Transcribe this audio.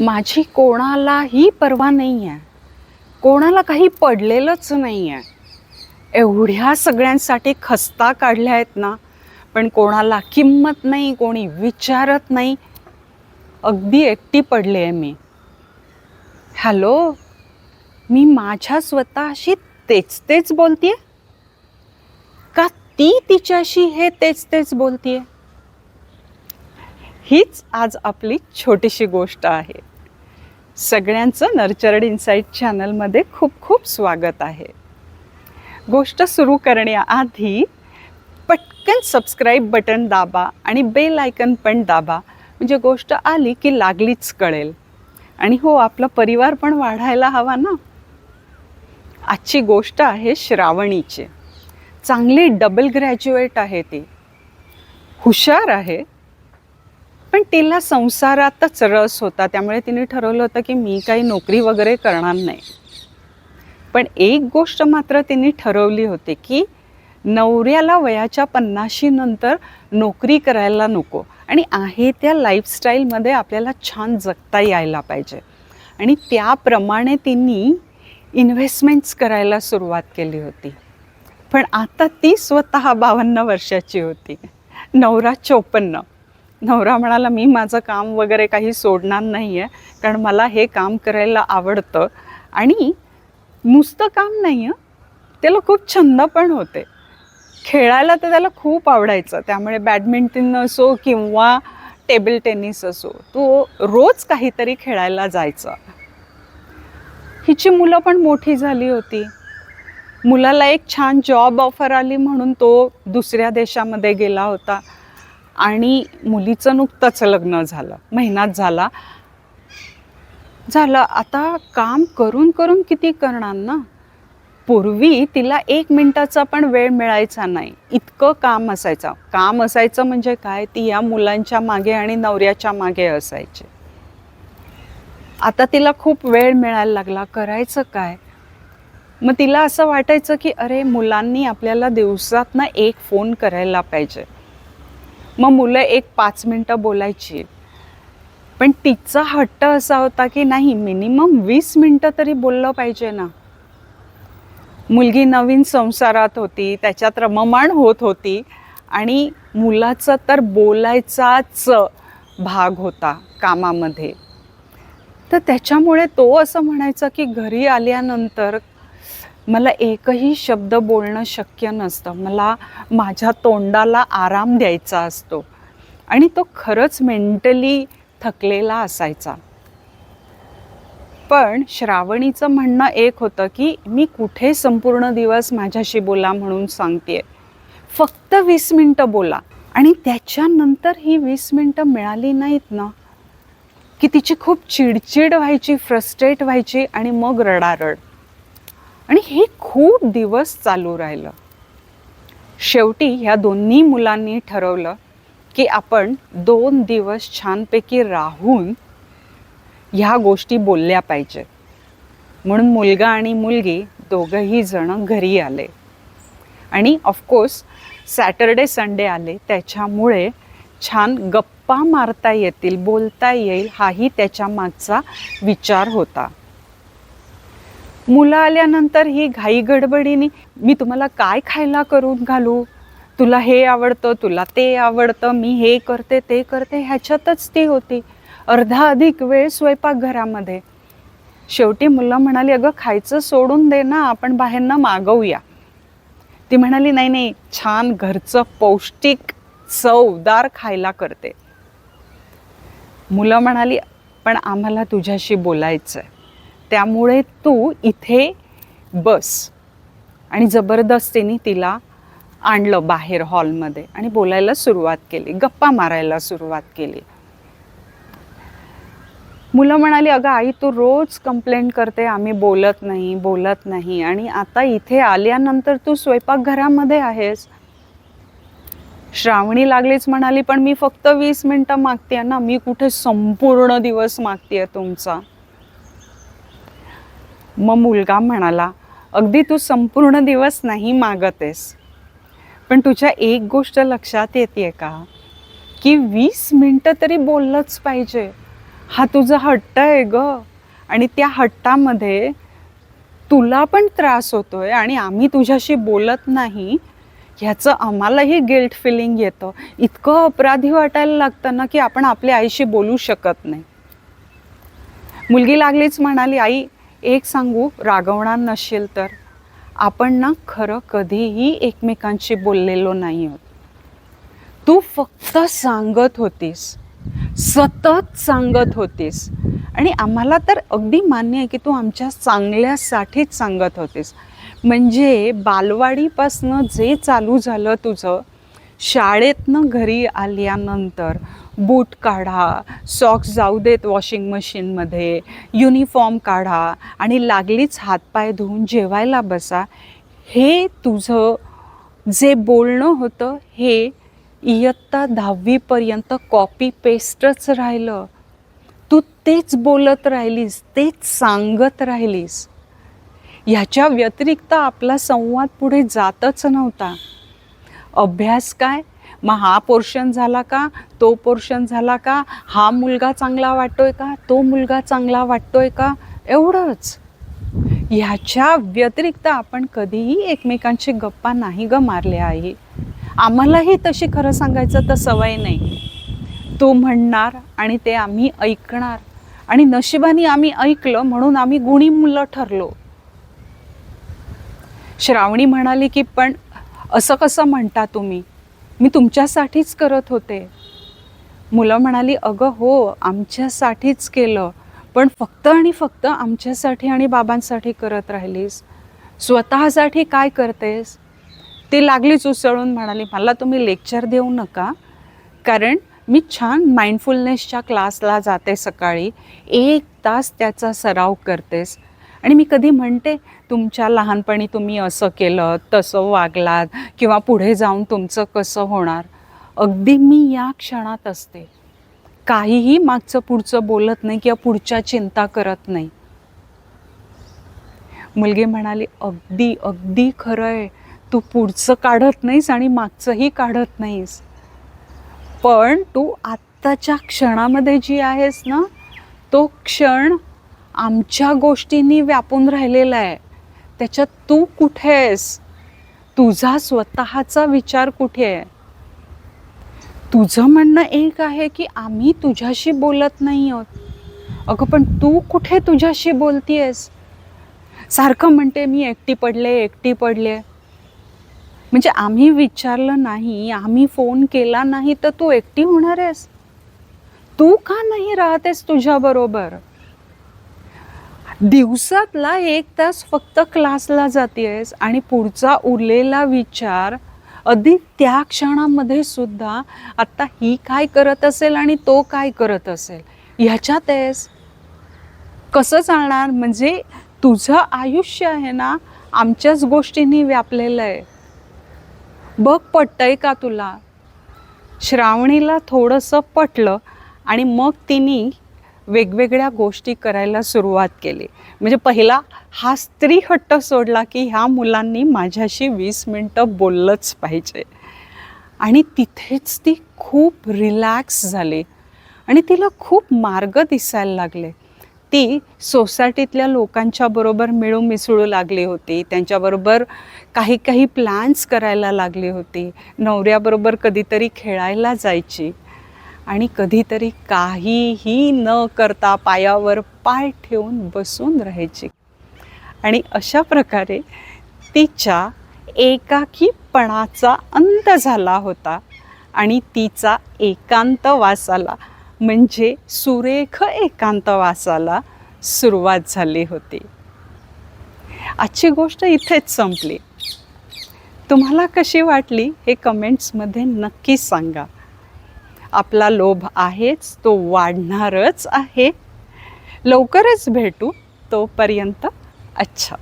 माझी कोणालाही पर्वा नाही आहे कोणाला काही पडलेलंच नाही आहे एवढ्या सगळ्यांसाठी खस्ता काढल्या आहेत ना पण कोणाला किंमत नाही कोणी विचारत नाही. अगदी एकटी पडले आहे मी. हॅलो? मी माझ्या स्वतःशी तेच तेच बोलतेय? का ती तिच्याशी हे तेच तेच बोलतेय? हीच आज आपली छोटीशी गोष्ट आहे. सगळ्यांचं नर्चर्ड इन्साईट चॅनलमध्ये खूप खूप स्वागत आहे. गोष्ट सुरू करण्याआधी पटकन सबस्क्राईब बटन दाबा आणि बेल आयकन पण दाबा. म्हणजे गोष्ट आली की लागलीच कळेल. आणि हो आपला परिवार पण वाढायला हवा ना? आजची गोष्ट आहे श्रावणीची. चांगली डबल ग्रॅज्युएट आहे ती. हुशार आहे. पण तिला संसारातच रस होता. त्यामुळे तिने ठरवलं होतं की मी काही नोकरी वगैरे करणार नाही. पण एक गोष्ट मात्र तिने ठरवली होती की नवऱ्याला वयाच्या पन्नाशी नंतर नोकरी करायला नको आणि आहे त्या लाईफस्टाईलमध्ये आपल्याला छान जगता यायला पाहिजे. आणि त्याप्रमाणे तिने इन्व्हेस्टमेंट्स करायला सुरुवात केली होती. पण आता ती स्वतः बावन्न वर्षाची होती. नवरा चोपन्न. नवरा म्हणाला मी माझं काम वगैरे काही सोडणार नाही आहे कारण मला हे काम करायला आवडतं. आणि नुसतं काम नाही आहे त्याला खूप छंद पण होते. खेळायला तर त्याला खूप आवडायचं त्यामुळे बॅडमिंटन असो किंवा टेबल टेनिस असो तो रोज काहीतरी खेळायला जायचा. हिची मुलं पण मोठी झाली होती. मुलाला एक छान जॉब ऑफर आली म्हणून तो दुसऱ्या देशामध्ये गेला होता. आणि मुलीचं नुकतंच लग्न झालं महिनात झाला. झालं आता काम करून करून किती करणार ना? पूर्वी तिला एक मिनिटाचा पण वेळ मिळायचा नाही. इतकं काम असायचं. काम असायचं म्हणजे काय? ती या मुलांच्या मागे आणि नवऱ्याच्या मागे असायचे. आता तिला खूप वेळ मिळायला लागला. करायचं काय? मग तिला असं वाटायचं की अरे मुलांनी आपल्याला दिवसातनं एक फोन करायला पाहिजे. मग मुलं एक पाच मिनटं बोलायची. पण तिचा हट्ट असा होता की नाही मिनिमम वीस मिनटं तरी बोललं पाहिजे ना. मुलगी नवीन संसारात होती त्याच्यात रममाण होत होती आणि मुलाचा तर बोलायचाच भाग होता कामामध्ये. तर त्याच्यामुळे तो असं म्हणायचा की घरी आल्यानंतर मला एकही शब्द बोलणं शक्य नसतं. मला माझ्या तोंडाला आराम द्यायचा असतो. आणि तो खरंच मेंटली थकलेला असायचा. पण श्रावणीचं म्हणणं एक होतं की मी कुठे संपूर्ण दिवस माझ्याशी बोला म्हणून सांगते फक्त वीस मिनटं बोला. आणि त्याच्यानंतर ही वीस मिनटं मिळाली नाहीत ना? की तिची खूप चिडचिड व्हायची फ्रस्ट्रेट व्हायची आणि मग रडारड. आणि हे खूप दिवस चालू राहिलं. शेवटी ह्या दोन्ही मुलांनी ठरवलं की आपण दोन दिवस छानपैकी राहून ह्या गोष्टी बोलल्या पाहिजेत म्हणून मुलगा आणि मुलगी दोघंही जण घरी आले. आणि ऑफकोर्स सॅटरडे संडे आले. त्याच्यामुळे छान गप्पा मारता येतील बोलता येईल हाही त्याच्या मागचा विचार होता. मुलं आल्यानंतर ही घाई गडबडीने मी तुम्हाला काय खायला करून घालू? तुला हे आवडतं तुला ते आवडतं मी हे करते ते करते. ह्याच्यातच ती होती. अर्धा अधिक वेळ स्वयंपाकघरामध्ये. शेवटी मुलं म्हणाली अगं खायचं सोडून दे ना आपण बाहेरनं मागवूया. ती म्हणाली नाही नाही छान घरचं पौष्टिक चवदार खायला करते. मुलं म्हणाली पण आम्हाला तुझ्याशी बोलायचं आहे त्यामुळे तू इथे बस. आणि जबरदस्तीने तिला आणलं बाहेर हॉलमध्ये. आणि बोलायला सुरुवात केली. गप्पा मारायला सुरुवात केली. मुलं म्हणाली अगं आई तू रोज कंप्लेंट करते. आम्ही बोलत नाही बोलत नाही. आणि आता इथे आल्यानंतर तू स्वयंपाकघरामध्ये आहेस. श्रावणी लागलीच म्हणाली पण मी फक्त वीस मिनटं मागते ना. मी कुठे संपूर्ण दिवस मागतेय तुमचा. मग मुलगा म्हणाला अगदी तू संपूर्ण दिवस नाही मागतेस पण तुझ्या एक गोष्ट लक्षात येते का? की वीस मिनटं तरी बोललंच पाहिजे. हा तुझा हट्ट आहे ग. आणि त्या हट्टामध्ये तुला पण त्रास होतोय आणि आम्ही तुझ्याशी बोलत नाही ह्याचं आम्हालाही गिल्ट फिलिंग येतं. इतकं अपराधी वाटायला लागतं ना की आपण आपल्या आईशी बोलू शकत नाही. मुलगी लागलीच म्हणाली आई एक सांगू रागवणार नसेल तर. आपण ना खरं कधीही एकमेकांशी बोललेलो नाही आहोत. तू फक्त सांगत होतीस. सतत सांगत होतीस. आणि आम्हाला तर अगदी मान्य आहे की तू आमच्या चांगल्यासाठीच सांगत होतीस. म्हणजे बालवाडीपासनं जे चालू झालं तुझं शाळेतनं घरी आल्यानंतर बूट काढा सॉक्स जाऊ देत वॉशिंग मशीनमध्ये युनिफॉर्म काढा आणि लागलीच हातपाय धुवून जेवायला बसा. हे तुझं जे बोलणं होतं हे इयत्ता दहावीपर्यंत कॉपी पेस्टच राहिलं. तू तेच बोलत राहिलीस तेच सांगत राहिलीस. ह्याच्या व्यतिरिक्त आपला संवाद पुढे जातच नव्हता. अभ्यास काय? मग हा पोर्शन झाला का? तो पोर्शन झाला का? हा मुलगा चांगला वाटतोय का? तो मुलगा चांगला वाटतोय का? एवढंच. ह्याच्या व्यतिरिक्त आपण कधीही एकमेकांची गप्पा नाही ग मारल्या आहे आम्हालाही तशी खरं सांगायचं तर सवय नाही. तो म्हणणार आणि ते आम्ही ऐकणार. आणि नशिबाने आम्ही ऐकलं म्हणून आम्ही गुणी मुलं ठरलो. श्रावणी म्हणाली की पण असं कसं म्हणता तुम्ही? मी तुमच्यासाठीच करत होते. मुलं म्हणाली अगं हो आमच्यासाठीच केलं. पण फक्त आणि फक्त आमच्यासाठी आणि बाबांसाठी करत राहिलीस. स्वतःसाठी काय करतेस? ती लागलीच उसळून म्हणाली मला तुम्ही लेक्चर देऊ नका. कारण मी छान माइंडफुलनेसच्या क्लासला जाते सकाळी. एक तास त्याचा सराव करतेस. आणि मी कधी म्हणते तुमच्या लहानपणी तुम्ही असं केलं तसं वागलात किंवा पुढे जाऊन तुमचं कसं होणार? अगदी मी या क्षणात असते. काहीही मागचं पुढचं बोलत नाही किंवा पुढच्या चिंता करत नाही. मुलगी म्हणाली अगदी अगदी खरं आहे तू पुढचं काढत नाहीस आणि मागचंही काढत नाहीस. पण तू आत्ताच्या क्षणामध्ये जी आहेस ना तो क्षण आमच्या गोष्टींनी व्यापून राहिलेला आहे. त्याच्यात तू कुठे आहेस? तुझा स्वतःचा विचार कुठे आहे? तुझं म्हणणं एक आहे की आम्ही तुझ्याशी बोलत नाही आहोत. अगं पण तू कुठे तुझ्याशी बोलतीयस? सारखं म्हणते मी एकटी पडले एकटी पडले. म्हणजे आम्ही विचारलं नाही आम्ही फोन केला नाही तर तू एकटी होणार आहेस? तू का नाही राहतेस तुझ्याबरोबर? दिवसातला एक तास फक्त क्लासला जातेस आणि पुढचा उरलेला विचार अगदी त्या क्षणामध्ये सुद्धा आत्ता ही काय करत असेल आणि तो काय करत असेल ह्याच्यात आहेस. कसं चालणार? म्हणजे तुझं आयुष्य आहे ना आमच्याच गोष्टींनी व्यापलेलं आहे. बघ पटतंय का तुला? श्रावणीला थोडंसं पटलं आणि मग तिने वेगवेगळ्या गोष्टी करायला सुरुवात केली. म्हणजे पहिला हा स्त्री हट्ट सोडला की ह्या मुलांनी माझ्याशी वीस मिनटं बोललंच पाहिजे. आणि तिथेच ती खूप रिलॅक्स झाली. आणि तिला खूप मार्ग दिसायला लागले. ती सोसायटीतल्या लोकांच्या बरोबर मिळून मिसळू लागली होती. त्यांच्याबरोबर काही काही प्लॅन्स करायला लागली होती. नवऱ्याबरोबर कधीतरी खेळायला जायची. आणि कधीतरी काहीही न करता पायावर पाय ठेवून बसून राहायची. आणि अशा प्रकारे तिच्या एकाकीपणाचा अंत झाला होता आणि तिचा एकांत वासाला म्हणजे सुरेख एकांत वासाला सुरुवात झाली होती. आजची गोष्ट इथेच संपली. तुम्हाला कशी वाटली हे कमेंट्समध्ये नक्की सांगा. आपला लोभ आहेच तो वाढणारच आहे. लवकरच भेटू तोपर्यंत अच्छा.